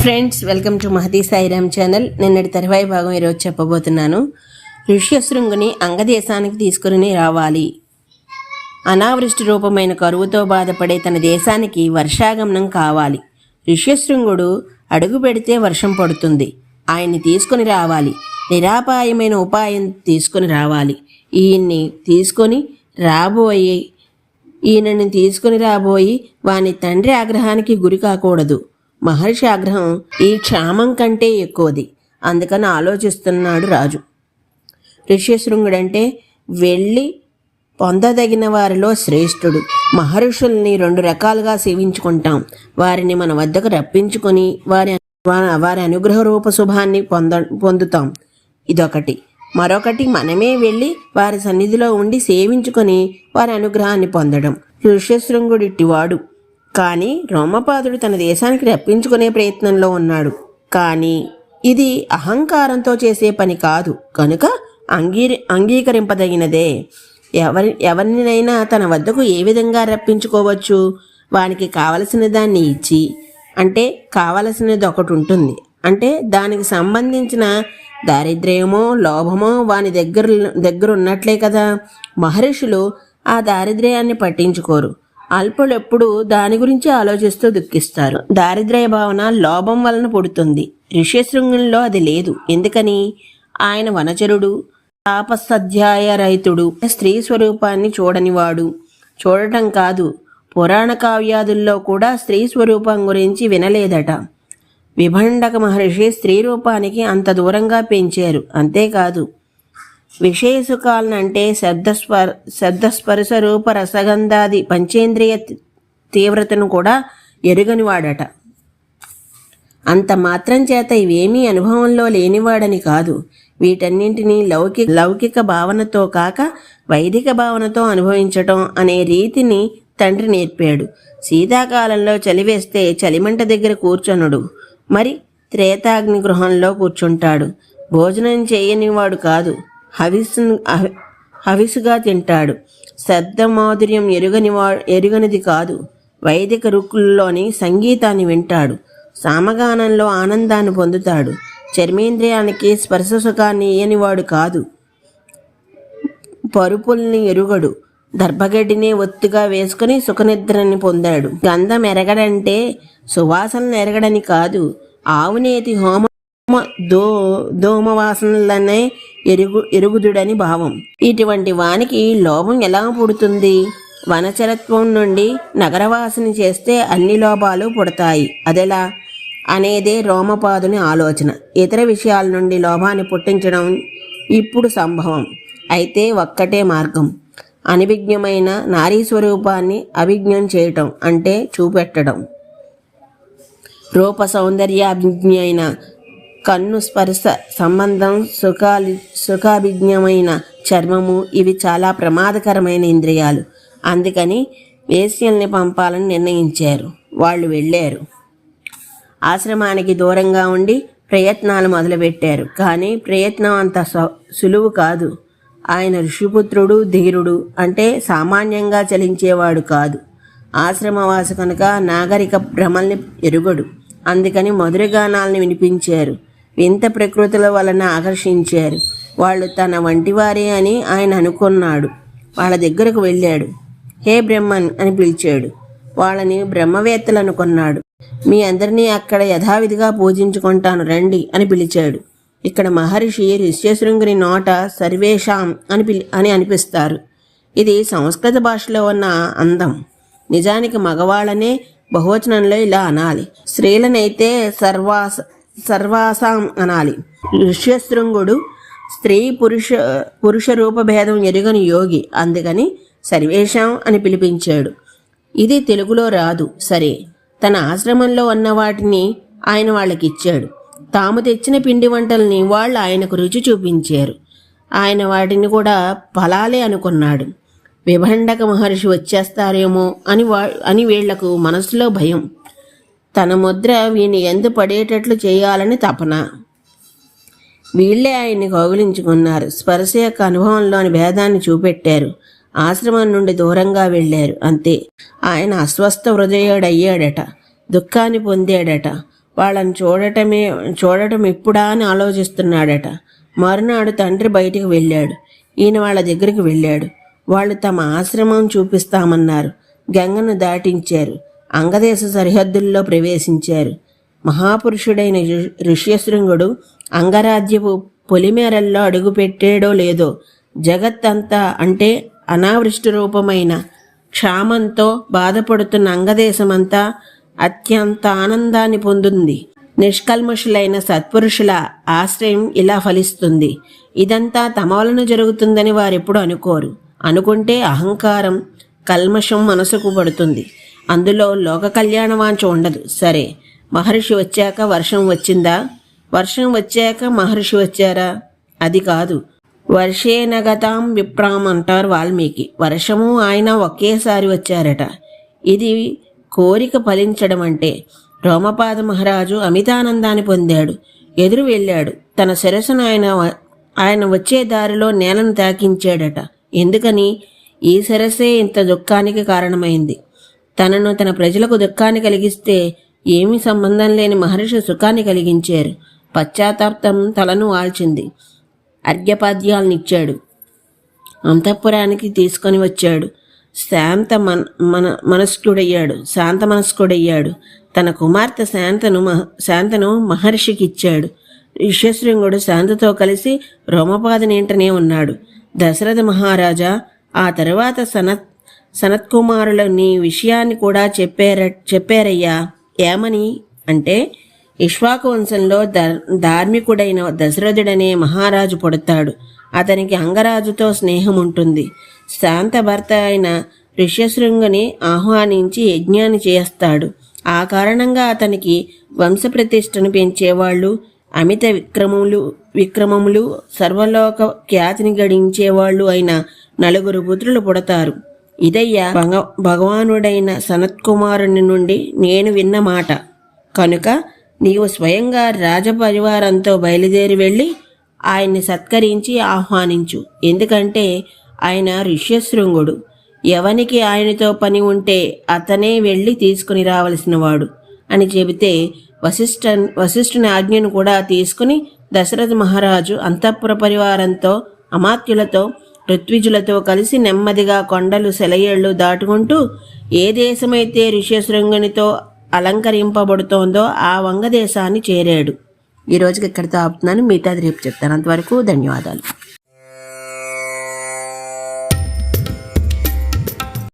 Friends welcome to Mahathi Sairam channel నిన్నటి తరువాయి భాగం ఈరోజు చెప్పబోతున్నాను. ఋష్యశృంగుని అంగదేశానికి తీసుకుని రావాలి. అనావృష్టి రూపమైన కరువుతో బాధపడే తన దేశానికి వర్షాగమనం కావాలి. ఋష్యశృంగుడు అడుగు పెడితే వర్షం పడుతుంది. ఆయన్ని తీసుకుని రావాలి. నిరాపాయమైన ఉపాయం తీసుకుని రావాలి. ఈయన్ని తీసుకొని రాబోయే ఈయనని తీసుకుని రాబోయి వాని తండ్రి ఆగ్రహానికి గురి కాకూడదు. మహర్షి ఆగ్రహం ఈ క్షామం కంటే ఎక్కువది. అందుకని ఆలోచిస్తున్నాడు రాజు. ఋష్యశృంగుడంటే వెళ్ళి పొందదగిన వారిలో శ్రేష్ఠుడు. మహర్షుల్ని రెండు రకాలుగా సేవించుకుంటాం. వారిని మన వద్దకు రప్పించుకొని వారి వారి అనుగ్రహ రూప శుభాన్ని పొంద పొందుతాం. ఇదొకటి. మరొకటి మనమే వెళ్ళి వారి సన్నిధిలో ఉండి సేవించుకొని వారి అనుగ్రహాన్ని పొందడం. ఋష్యశృంగుడిట్టివాడు కానీ రోమపాదుడు తన దేశానికి రప్పించుకునే ప్రయత్నంలో ఉన్నాడు. కానీ ఇది అహంకారంతో చేసే పని కాదు. కనుక అంగీ అంగీకరింపదగినదే. ఎవరి ఎవరినైనా తన వద్దకు ఏ విధంగా రప్పించుకోవచ్చు? వానికి కావలసిన దాన్ని ఇచ్చి అంటే కావలసినది ఒకటి ఉంటుంది. అంటే దానికి సంబంధించిన దారిద్ర్యమో లోభమో వాని దగ్గర దగ్గర ఉన్నట్లే కదా. మహర్షులు ఆ దారిద్ర్యాన్ని పట్టించుకోరు. అల్పులెప్పుడు దాని గురించి ఆలోచిస్తూ దుఃఖిస్తారు. దారిద్ర్య భావన లోభం వలన పుడుతుంది. ఋష్యశృంగంలో అది లేదు. ఎందుకని? ఆయన వనచరుడు తాపసధ్యాయ రైతుడు స్త్రీ స్వరూపాన్ని చూడనివాడు. చూడటం కాదు పురాణ కావ్యాదుల్లో కూడా స్త్రీ స్వరూపం గురించి వినలేదట. విభండక మహర్షి స్త్రీ రూపానికి అంత దూరంగా పెంచారు. అంతేకాదు విషయ సుఖాలనంటే శబ్దస్పర్ శబ్దస్పర్శ రూప రసగంధాది పంచేంద్రియ తీవ్రతను కూడా ఎరుగనివాడట. అంత మాత్రం చేత ఇవేమీ అనుభవంలో లేనివాడని కాదు. వీటన్నింటినీ లౌకిక లౌకిక భావనతో కాక వైదిక భావనతో అనుభవించటం అనే రీతిని తండ్రి నేర్పాడు. శీతాకాలంలో చలివేస్తే చలిమంట దగ్గర కూర్చొనుడు. మరి త్రేతాగ్ని గృహంలో కూర్చుంటాడు. భోజనం చేయనివాడు కాదు. హవిసు హవిసుగా తింటాడు. శబ్ద మాధుర్యం ఎరుగనివా ఎరుగనిది కాదు. వైదిక రుక్కుల్లోని సంగీతాన్ని వింటాడు. సామగానంలో ఆనందాన్ని పొందుతాడు. చర్మేంద్రియానికి స్పర్శ సుఖాన్ని ఇయ్యనివాడు కాదు. పరుపుల్ని ఎరుగడు. దర్భగడ్డిని ఒత్తుగా వేసుకుని సుఖనిద్రని పొందాడు. గంధం ఎరగడంటే సువాసనలు ఎరగడని కాదు. ఆవునేతి హోమ దో దోమవాసనలనే ఎరుగు ఎరుగుదుడని భావం. ఇటువంటి వానికి లోభం ఎలా పుడుతుంది? వనచరత్వం నుండి నగరవాసన చేస్తే అన్ని లోపాలు పుడతాయి. అదెలా? అనేదే రోమపాదుని ఆలోచన. ఇతర విషయాల నుండి లోభాన్ని పుట్టించడం ఇప్పుడు సంభవం. అయితే ఒక్కటే మార్గం. అనివిజ్ఞమైన నారీ స్వరూపాన్ని అభిజ్ఞం చేయటం అంటే చూపెట్టడం. రూప సౌందర్యాభిజ్ఞ అయిన కన్ను స్పర్శ సంబంధం సుఖాలి సుఖాభిజ్ఞమైన చర్మము ఇవి చాలా ప్రమాదకరమైన ఇంద్రియాలు. అందుకని వేశ్యల్ని పంపాలని నిర్ణయించారు. వాళ్ళు వెళ్ళారు. ఆశ్రమానికి దూరంగా ఉండి ప్రయత్నాలు మొదలుపెట్టారు. కానీ ప్రయత్నం అంత సులువు కాదు. ఆయన ఋషిపుత్రుడు ధీరుడు అంటే సామాన్యంగా చలించేవాడు కాదు. ఆశ్రమవాసు కనుక నాగరిక భ్రమల్ని ఎరుగడు. అందుకని మధురగానాల్ని వినిపించారు. వింత ప్రకృతుల వలన ఆకర్షించారు. వాళ్ళు తన వంటివారే అని ఆయన అనుకున్నాడు. వాళ్ళ దగ్గరకు వెళ్ళాడు. హే బ్రహ్మన్ అని పిలిచాడు. వాళ్ళని బ్రహ్మవేత్తలు అనుకున్నాడు మీ అందరినీ అక్కడ యథావిధిగా పూజించుకుంటాను రండి అని పిలిచాడు. ఇక్కడ మహర్షి ఋష్యశృంగుని నోట సర్వేషాం అని పిలి అని అనిపిస్తారు. ఇది సంస్కృత భాషలో ఉన్న అందం. నిజానికి మగవాళ్ళనే బహువచనంలో ఇలా అనాలి. స్త్రీలనైతే సర్వాస సర్వాసాం అనాలి. ఋష్యశృంగుడు స్త్రీ పురుష పురుష రూపభేదం ఎరుగని యోగి. అందుకని సర్వేషాం అని పిలిపించాడు. ఇది తెలుగులో రాదు. సరే. తన ఆశ్రమంలో ఉన్న వాటిని ఆయన వాళ్ళకిచ్చాడు. తాము తెచ్చిన పిండి వంటల్ని వాళ్ళు ఆయనకు రుచి చూపించారు. ఆయన వాటిని కూడా ఫలాలే అనుకున్నాడు. విభండక మహర్షి వచ్చేస్తారేమో అని వా అని వీళ్ళకు మనసులో భయం. తన ముద్ర వీని ఎందు పడేటట్లు చేయాలని తపన. వీళ్ళే ఆయన్ని కౌగిలించుకున్నారు. స్పర్శ యొక్క అనుభవంలోని భేదాన్ని చూపెట్టారు. ఆశ్రమం నుండి దూరంగా వెళ్ళారు. అంతే. ఆయన అస్వస్థ హృదయుడయ్యాడట. దుఃఖాన్ని పొందాడట. వాళ్ళని చూడటమే చూడటం ఎప్పుడా అని ఆలోచిస్తున్నాడట. మరునాడు తండ్రి బయటికి వెళ్ళాడు. ఈయన వాళ్ళ దగ్గరికి వెళ్ళాడు. వాళ్ళు తమ ఆశ్రమం చూపిస్తామన్నారు. గంగను దాటించారు. అంగదేశ సరిహద్దుల్లో ప్రవేశించారు. మహాపురుషుడైన ఋష్యశృంగుడు అంగరాజ్యపు పొలిమేరల్లో అడుగుపెట్టాడో లేదో జగత్తంతా అంటే అనావృష్టి రూపమైన క్షామంతో బాధపడుతున్న అంగదేశమంతా అత్యంత ఆనందాన్ని పొందుంది. నిష్కల్మషులైన సత్పురుషుల ఆశ్రయం ఇలా ఫలిస్తుంది. ఇదంతా తమ వలన జరుగుతుందని వారెప్పుడు అనుకోరు. అనుకుంటే అహంకారం కల్మషం మనసుకు పడుతుంది. అందులో లోక కళ్యాణవాంఛ ఉండదు. సరే మహర్షి వచ్చాక వర్షం వచ్చిందా? వర్షం వచ్చాక మహర్షి వచ్చారా? అది కాదు. వర్షేనగతాం విప్రాం అంటారు వాల్మీకి. వర్షము ఆయన ఒకేసారి వచ్చారట. ఇది కోరిక ఫలించడం అంటే రోమపాద మహారాజు అమితానందాన్ని పొందాడు. ఎదురు వెళ్ళాడు. తన శిరస్సును ఆయన ఆయన వచ్చే దారిలో నేలను తాకించాడట. ఎందుకని? ఈ శిరసే ఇంత దుఃఖానికి కారణమైంది. తనను తన ప్రజలకు దుఃఖాన్ని కలిగిస్తే ఏమీ సంబంధం లేని మహర్షి సుఖాన్ని కలిగించారు. పశ్చాత్తాప్తం తలను వాల్చింది అర్ఘ్యపాద్యాలనిచ్చాడు. అంతఃపురానికి తీసుకొని వచ్చాడు. శాంత మన మన మనస్కుడయ్యాడు. శాంత మనస్కుడయ్యాడు. తన కుమార్తె శాంతను మహ శాంతను మహర్షికి ఇచ్చాడు ఋష్యశృంగుడు శాంతతో కలిసి రోమపాదనేంటనే ఉన్నాడు. దశరథ మహారాజా ఆ తర్వాత సనత్ సనత్కుమారులు నీ విషయాన్ని కూడా చెప్పార చెప్పారయ్యా. ఏమని? అంటే ఇష్వాకు వంశంలో ధార్మికుడైన దశరథుడనే మహారాజు పుడతాడు. అతనికి అంగరాజుతో స్నేహం ఉంటుంది శాంత భర్త అయిన ఋష్యశృంగుని ఆహ్వానించి యజ్ఞాన్ని చేస్తాడు. ఆ కారణంగా అతనికి వంశప్రతిష్టను పెంచేవాళ్ళు అమిత విక్రమములు విక్రమములు సర్వలోక ఖ్యాతిని గడించేవాళ్ళు అయిన నలుగురు పుత్రులు పుడతారు. ఇదయ్యా భగ భగవానుడైన సనత్కుమారుని నుండి నేను విన్న మాట. కనుక నీవు స్వయంగా రాజపరివారంతో బయలుదేరి వెళ్ళి ఆయన్ని సత్కరించి ఆహ్వానించు. ఎందుకంటే ఆయన ఋష్యశృంగుడు. ఎవనికి ఆయనతో పని ఉంటే అతనే వెళ్ళి తీసుకుని రావలసినవాడు అని చెబితే వశిష్ఠ వశిష్ఠుని ఆజ్ఞను కూడా తీసుకుని దశరథ మహారాజు అంతఃపుర పరివారంతో అమాత్యులతో ఋత్విజులతో కలిసి నెమ్మదిగా కొండలు సెలయేళ్ళు దాటుకుంటూ ఏ దేశమైతే ఋష్యశృంగునితో అలంకరింపబడుతోందో ఆ వంగదేశాన్ని చేరాడు. ఈ రోజుకి ఇక్కడితో ఆపుతున్నాను మిగతాది రేపు చెప్తాను. అంతవరకు ధన్యవాదాలు.